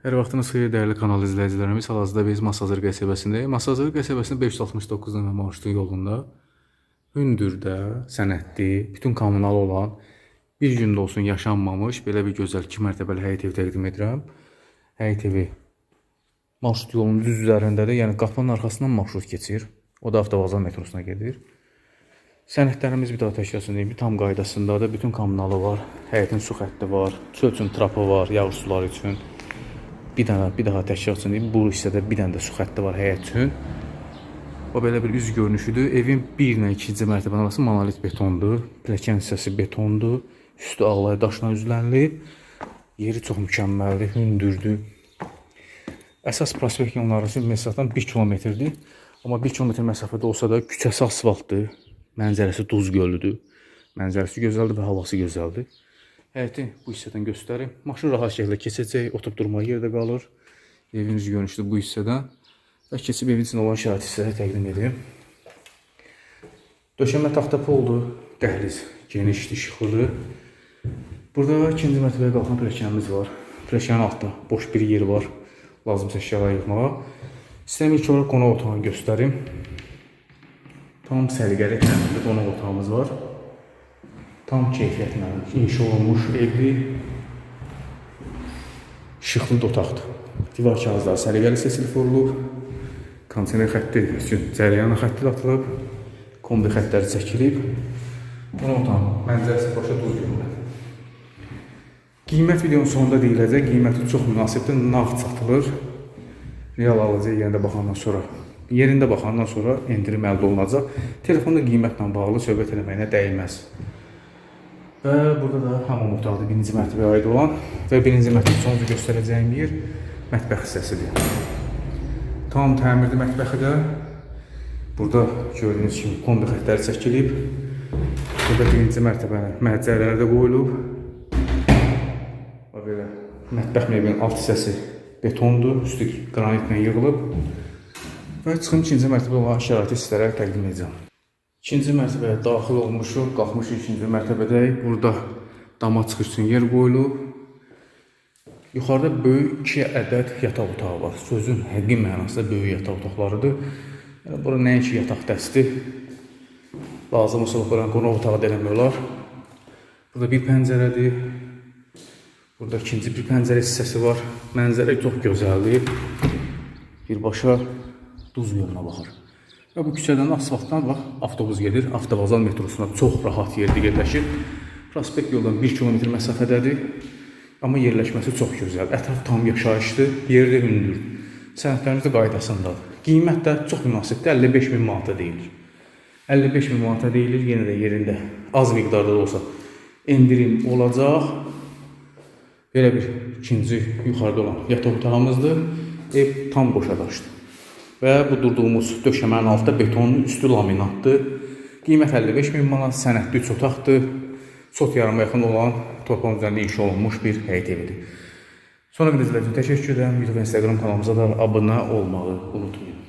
Hər vaxtınız xeyir dəyərli kanal izləyicilərimiz. Hal-hazırda biz Masazır qəsəbəsindəyik. Masazır qəsəbəsində 569 nömrə marşrutun yolunda hündürdə, sənədli, bütün kommunal olan bir gündə olsun yaşanmamış belə bir gözəl 2 mərtəbəli həyət evi təqdim edirəm. Həyət evi marşrut yolunun düz üzərindədir. Yəni qapının arxasından marşrut keçir. O da avtovağzal metrosuna gedir. Sənədlərimiz bir daha təkrar edeyim. Tam qaydasındadır. Bütün kommunalı var. Həyətin su xətti var. Çöl üçün trapı var, yağış suları üçün. Bir dənə, bir daha təkrar edeyim. Bu hissədə bir dənə də su xətti var həyət üçün. O belə bir üz görünüşüdür. Evin 1 ilə 2-ci mərtəbə arası monolit betondur. Pilləkən hissəsi betondur. Üstü ağlay daşla üzlənilib. Yeri çox mükəmməldir, hündürdür. Əsas prospekt yolları üçün məsafədən 1 kilometrdir. Amma 1 kilometr məsafədə olsa da küçəsi asfaltdır. Mənzərəsi duz gölüdür. Mənzərəsi gözəldir və havası gözəldir. Həyəti bu hissədən göstərim. Maşın rahat şəkildə keçəcək, oturub durmağa yerdə qalır. Evin üz görünüşü bu hissədən. Və keçib evin içində olan şərait hissələri təqdim edim. Döşəmə taxta poldur, dəhliz genişdir, işıqlıdır. Burada ikinci mərtəbəyə qalxan pilləkənimiz var. Pilləkənin altında boş bir yer var. Lazımsa əşyalar yığmağa. İstəyirəm ilk olaraq qonaq otağını göstərim. Tam səliqəli qonaq otağımız var. Tam keyfiyyətlə inşa olunmuş evli işıqlı otaqdır. Divar kağızları səliqəli seçilib vurulub. Kondisioner xətti üçün cəryanı xətti də atılıb. Kombi xəttləri çəkilib. Qonaq otağı mənzərəsi başa duz görünür. Qiymət videonun sonunda deyiləcək. Qiyməti çox münasibdir. Nağd satılır. Real alıcıya yerində baxandan sonra yerində baxandan sonra endirim əldə olunacaq. Telefonda qiymətlə bağlı söhbət eləməyinə dəyməz. Və burada da hamam otaqdır, birinci mərtəbəyə aid olan və birinci mərtəbə sonuncu göstərəcəyim yer mətbəx hissəsidir. Tam təmirli mətbəxi də burada gördüyünüz kimi kombi xəttləri çəkilib. Burada birinci mərtəbənin məhəccərləri də qoyulub. Və belə mətbəx mebelinin alt hissəsi betondur, üstü qranitlə yığılıb. Və çıxım ikinci mərtəbə olan şəraiti sizlərə təqdim edəcəm. İkinci mərtəbəyə daxil olmuşuq, qalxmışıq ikinci mərtəbədəyik. Burada dama çıxış üçün yer qoyulub. Yuxarıda böyük 2 ədəd yataq otağı var. Sözün həqiqi mənasında böyük yataq otaqlarıdır. Yəni bura nəinki yataq dəsti, lazım olsa bura qonaq otağı da eləmək olar. Burada bir pəncərədir. Burada ikinci bir pəncərə hissəsi var. Mənzərə çox gözəldir. Birbaşa duz yoluna baxır. Və bu küçədən asfaltdan bax avtobus gedir. Avtovağzal metrosuna çox rahat yerdə yerləşir. Prospekt yoldan 1 kilometr məsafədədir. Amma yerləşməsi çox gözəl. Ətraf tam yaşayışlı, yeri də hündür. Sənədlərimiz də qaydasındadır. Qiymət də çox münasibdir. 55 min manata deyilir. 55 min manata deyilir. Yenə də yerində az miqdarda da olsa endirim olacaq. Belə bir ikinci yuxarıda olan yataq otağımızdır. Ev tam boşa. Və bu durduğumuz döşəmənin altında betonun üstü laminatdır. Qiymət 55 min manat, sənədli üç otaqdır. Sot yarıma yaxın olan torpağın üzərində inşa olunmuş bir həyət evidir. Sonra bir izlədiyiniz üçün təşəkkür edirəm. YouTube Instagram kanalımıza da abunə olmağı unutmayın.